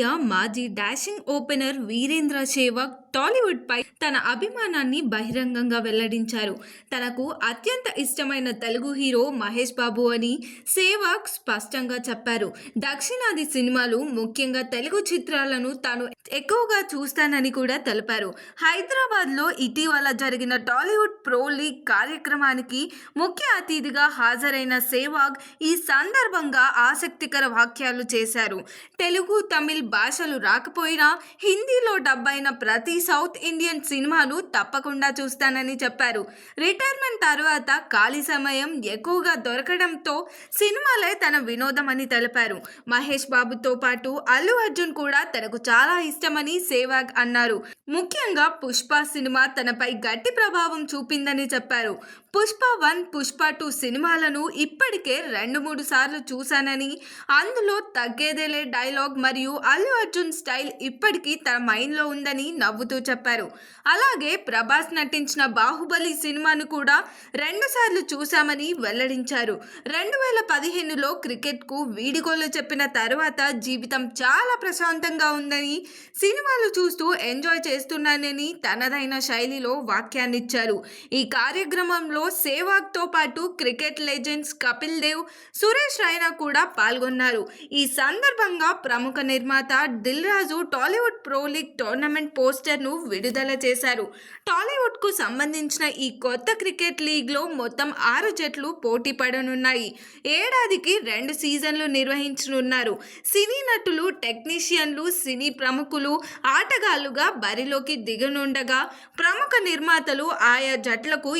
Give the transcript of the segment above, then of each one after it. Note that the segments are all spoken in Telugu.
ఇండియా మాజీ డాషింగ్ ఓపెనర్ వీరేంద్ర సేవాగ్ టాలీవుడ్ పై తన అభిమానాన్ని బహిరంగంగా వెల్లడించారు. తనకు అత్యంత ఇష్టమైన తెలుగు హీరో మహేష్ బాబు అని సేవాక్ స్పష్టంగా చెప్పారు. దక్షిణాది సినిమాలు ముఖ్యంగా తెలుగు చిత్రాలను తాను ఎక్కువగా చూస్తానని కూడా తెలిపారు. హైదరాబాద్లో ఇటీవల జరిగిన టాలీవుడ్ ప్రో లీగ్ కార్యక్రమానికి ముఖ్య అతిథిగా హాజరైన సేవాగ్ ఈ సందర్భంగా ఆసక్తికర వ్యాఖ్యలు చేశారు. తెలుగు తమిళ్ భాషలు రాకపోయినా హిందీలో డబ్బైన ప్రతి సౌత్ ఇండియన్ సినిమాలు తప్పకుండా చూస్తానని చెప్పారు. రిటైర్మెంట్ తర్వాత ఖాళీ సమయం ఎక్కువగా దొరకడంతో సినిమాలే తన వినోదం అని తెలిపారు. మహేష్ బాబుతో పాటు అల్లు అర్జున్ కూడా తనకు చాలా ఇష్టమని సేవాగ్ అన్నారు. ముఖ్యంగా పుష్ప సినిమా తనపై గట్టి ప్రభావం చూపిందని చెప్పారు. పుష్ప వన్ పుష్ప టూ సినిమాలను ఇప్పటికే రెండు మూడు సార్లు చూశానని అందులో తగ్గేదేలే డైలాగ్ మరియు అల్లు అర్జున్ స్టైల్ ఇప్పటికీ తన మైండ్లో ఉందని నవ్వుతూ చెప్పారు. అలాగే ప్రభాస్ నటించిన బాహుబలి సినిమాను కూడా రెండు సార్లు చూశామని వెల్లడించారు. రెండు వేల పదిహేనులో క్రికెట్కు వీడికోలు చెప్పిన తర్వాత జీవితం చాలా ప్రశాంతంగా ఉందని సినిమాలు చూస్తూ ఎంజాయ్ చేస్తున్నానని తనదైన శైలిలో వాక్యాన్నిచ్చారు ఈ కార్యక్రమంలో సేవాగ్తో పాటు క్రికెట్ లెజెండ్స్ కపిల్ దేవ్ సురేష్ రైనా కూడా పాల్గొన్నారు. ఈ సందర్భంగా ప్రముఖ నిర్మాత Dil Raju Tollywood pro league tournament పోస్టర్ను విడుదల చేశారు. టాలీవుడ్కు సంబంధించిన ఈ కొత్త క్రికెట్ లీగ్లో మొత్తం ఆరు జట్లు పోటీ పడనున్నాయి. ఏడాదికి రెండు సీజన్లు నిర్వహించనున్నారు. సినీ నటులు టెక్నీషియన్లు సినీ ప్రముఖులు ఆటగాళ్ళుగా బరిలోకి దిగనుండగా ప్రముఖ నిర్మాతలు ఆయా జట్లకు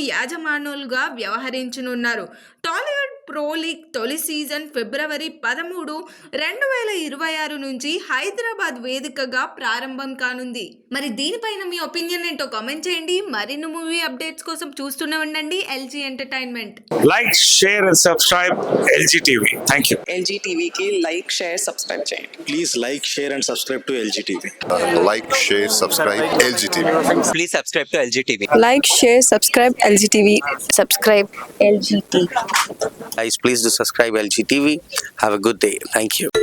యాజమానులుగా వ్యవహరించనున్నారు. టాలీవుడ్ ప్రో లీగ్ తొలి సీజన్ ఫిబ్రవరి పదమూడు రెండు వేల ఇరవై ఆరు నుంచి హైదరాబాద్ వేదికగా ప్రారంభం కానుంది మరి దీనిపైన మీ ఒపీనియన్ ఏంటో కామెంట్ చేయండి మరిన్ని మూవీ అప్డేట్స్ కోసం చూస్తూనే ఉండండి LG entertainment like, share, and subscribe LG TV. Thank you. LG టీవీకి లైక్ షేర్ సబ్స్క్రైబ్ చేయండి Please like, share, and subscribe to LGTV. like, share, subscribe LGTV. please subscribe to LG TV. Like share subscribe LG TV subscribe LG TV guys please do subscribe lg tv have a good day. Thank you